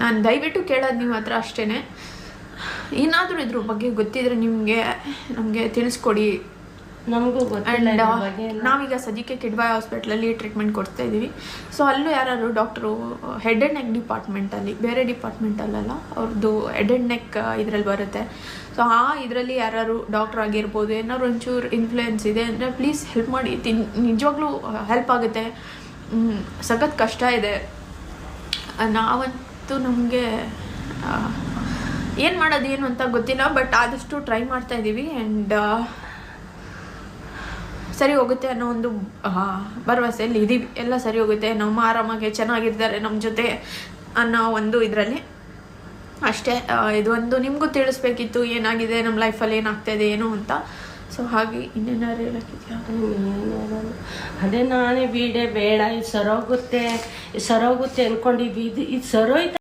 ನಾನು ದಯವಿಟ್ಟು ಕೇಳೋದು ನಿಮ್ಮ ಹತ್ರ ಅಷ್ಟೇ ಏನಾದರೂ ಇದ್ರ ಬಗ್ಗೆ ಗೊತ್ತಿದ್ರೆ ನಿಮಗೆ ನಮಗೆ ತಿಳಿಸ್ಕೊಡಿ. ನಮಗೂ ಗೊತ್ತ ಆ್ಯಂಡ್. ನಾವೀಗ ಸದ್ಯಕ್ಕೆ ಕಿಡ್ಬಾಯ್ ಹಾಸ್ಪಿಟ್ಲಲ್ಲಿ ಟ್ರೀಟ್ಮೆಂಟ್ ಕೊಡ್ತಾ ಇದ್ದೀವಿ ಸೊ ಅಲ್ಲೂ ಯಾರು ಡಾಕ್ಟ್ರು ಹೆಡ್ ಆ್ಯಂಡ್ ನೆಕ್ ಡಿಪಾರ್ಟ್ಮೆಂಟಲ್ಲಿ ಬೇರೆ ಡಿಪಾರ್ಟ್ಮೆಂಟಲ್ಲೆಲ್ಲ ಅವ್ರದ್ದು ಹೆಡ್ ಆ್ಯಂಡ್ ನೆಕ್ ಇದರಲ್ಲಿ ಬರುತ್ತೆ. ಸೊ ಆ ಇದರಲ್ಲಿ ಯಾರು ಡಾಕ್ಟ್ರ್ ಆಗಿರ್ಬೋದು ಏನಾದ್ರು ಒಂಚೂರು ಇನ್ಫ್ಲುಯೆನ್ಸ್ ಇದೆ ಅಂದರೆ ಪ್ಲೀಸ್ ಹೆಲ್ಪ್ ಮಾಡಿ. ತಿನ್ ನಿಜವಾಗ್ಲೂ ಹೆಲ್ಪ್ ಆಗುತ್ತೆ. ಸಖತ್ ಕಷ್ಟ ಇದೆ. ಆ, ನಾವಂತೂ ನಮಗೆ ಏನು ಮಾಡೋದು ಏನು ಅಂತ ಗೊತ್ತಿಲ್ಲ ಬಟ್ ಆದಷ್ಟು ಟ್ರೈ ಮಾಡ್ತಾ ಇದ್ದೀವಿ ಆ್ಯಂಡ್ ಸರಿ ಹೋಗುತ್ತೆ ಅನ್ನೋ ಒಂದು ಭರವಸೆಯಲ್ಲಿ ಇದ್ದೀವಿ ಎಲ್ಲ ಸರಿ ಹೋಗುತ್ತೆ, ನಮ್ಮ ಆರಾಮಾಗಿ ಚೆನ್ನಾಗಿರ್ತಾರೆ ನಮ್ಮ ಜೊತೆ ಅನ್ನೋ ಒಂದು ಇದರಲ್ಲಿ. ಅಷ್ಟೇ ಇದೊಂದು ನಿಮಗೂ ತಿಳಿಸ್ಬೇಕಿತ್ತು, ಏನಾಗಿದೆ, ನಮ್ಮ ಲೈಫಲ್ಲಿ ಏನಾಗ್ತಾಯಿದೆ ಏನು ಅಂತ. ಸೊ ಹಾಗೆ ಇನ್ನೇನಾದ್ರು ಹೇಳೋಕ್ಕಿದೆಯಾ. ಅದೇ ನಾನೇ ಬೀಡೆ, ಬೇಡ, ಇದು ಸರೋಗುತ್ತೆ ಸರೋಗುತ್ತೆ ಅನ್ಕೊಂಡಿದ್ವಿ. ಇದು ಇದು ಸರೋಯ್ತ